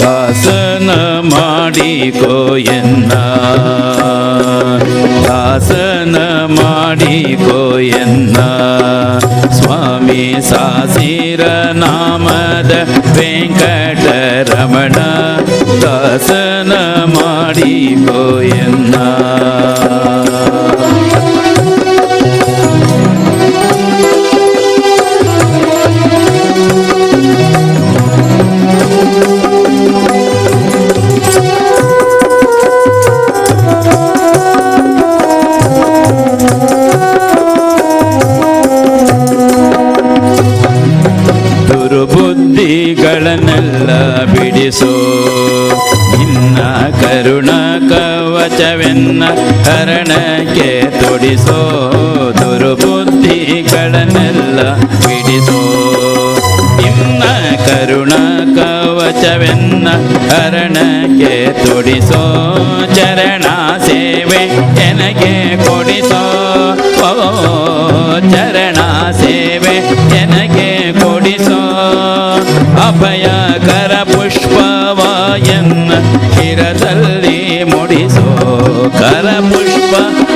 ದಾಸನ ಮಾಡಿಕೋ ಎನ್ನ ದಾಸನ ಮಾಡಿಕೋ ಎನ್ನ ಸ್ವಾಮಿ ಸಾಸಿರ ನಾಮದ ವೆಂಕಟರಮಣ ದಾಸನ ಮಾಡಿಕೋ ಎನ್ನ ದುರ್ಬುದ್ಧಿಗಳನ್ನೆಲ್ಲ ಬಿಡಿಸೋ. ನಿನ್ನ ಕರುಣ ಕವಚವೆನ್ನ ಹರಣಕ್ಕೆ ತೊಡಿಸೋ. ದುರ್ಬುದ್ಧಿಗಳನ್ನೆಲ್ಲ ಬಿಡಿಸೋ. ನಿನ್ನ ಕರುಣ ಕವಚವೆನ್ನ ಹರಣಕ್ಕೆ ತೊಡಿಸೋ. ಚರಣ ಸೇವೆ ಎನಗೆ ಕೊಡಿಸೋ. ಪುಷ್ಪವಾಯನ್ನ ಶಿರದಲ್ಲಿ ಮುಡಿಸೋ ಕರ ಪುಷ್ಪ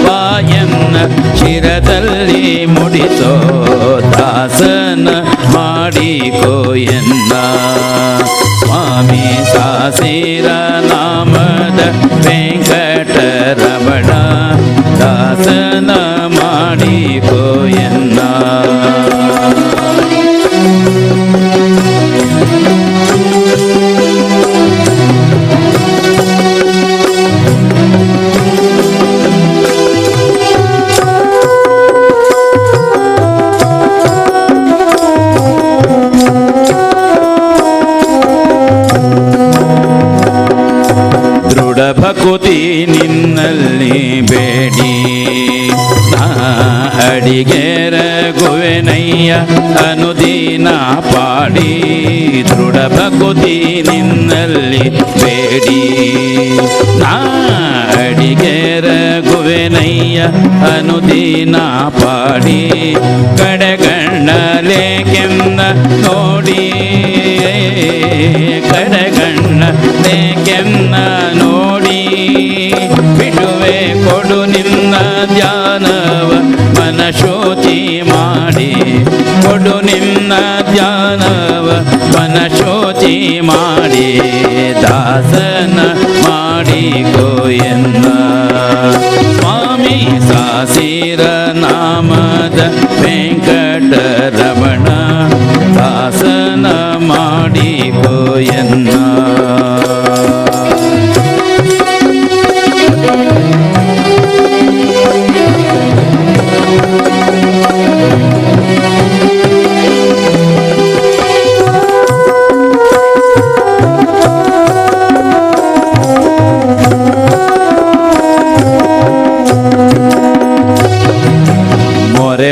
ವಾಯನ್ನ ಶಿರದಲ್ಲಿ ಮುಡಿಸೋ ದಾಸನ ಮಾಡಿಕೋ ಎನ್ನ ಸ್ವಾಮಿ ಸಾಸಿರ ನಾಮದ ವೆಂಕಟರಮಣ ದಾಸನ ಮಾಡಿಕೋ ಎನ್ನ ಭಕುತಿ ನಿನ್ನಲ್ಲಿ ಬೇಡಿ. ಅಡಿಗೆರ ಗುವೆನಯ್ಯ ಅನುದೀನ ಪಾಡಿ. ದೃಢ ಭಕುತಿ ನಿನ್ನಲ್ಲಿ ಬೇಡಿ. ನಾ ಅಡಿಗೆರ ಗುವೆನಯ್ಯ ಅನುದೀನ ಪಾಡಿ. ಕಡೆಗಣ್ಣಲೆ ಕೆಂದ ನೋಡಿ. ಧ್ಯಾನವ ಮನಶೋಚಿ ಮಾಡಿ. ಕೊಡು ನಿನ್ನ ಧ್ಯಾನವ ಮನಶೋಚಿ ಮಾಡಿ. ದಾಸನ ಮಾಡಿ ಎನ್ನ. ಸ್ವಾಮಿ ಸಾಸಿರ ನಾಮದ ವೆಂಕಟರಮಣ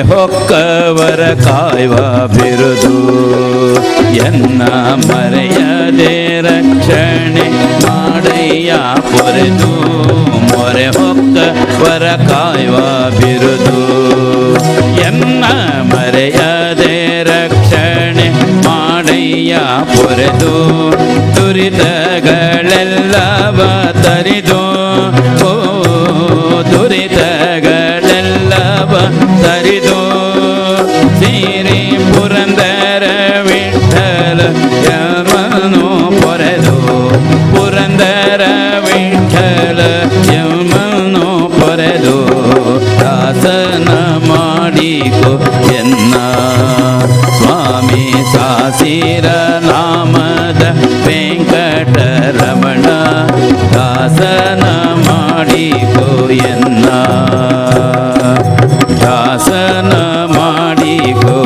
ಹೊಕ್ಕವರ ಕಾಯುವ ಬಿರುದು ಎನ್ನ ಮರೆಯದೆ ರಕ್ಷಣೆ ಮಾಡಯ್ಯ ಪೊರೆದು ಮೊರೆ ಹೊಕ್ಕವರ ಕಾಯುವ ಬಿರುದು ಎನ್ನ ಮರೆಯದೆ ರಕ್ಷಣೆ ಮಾಡಯ್ಯ ಪೊರೆದು ದುರಿತಗಳೆಲ್ಲವ ತರಿದು ಶ್ರೀರಾಮದ ವೆಂಕಟರಮಣ ದಾಸನ ಮಾಡಿಕೋಯನ್ನ ದಾಸನ ಮಾಡಿಕೋ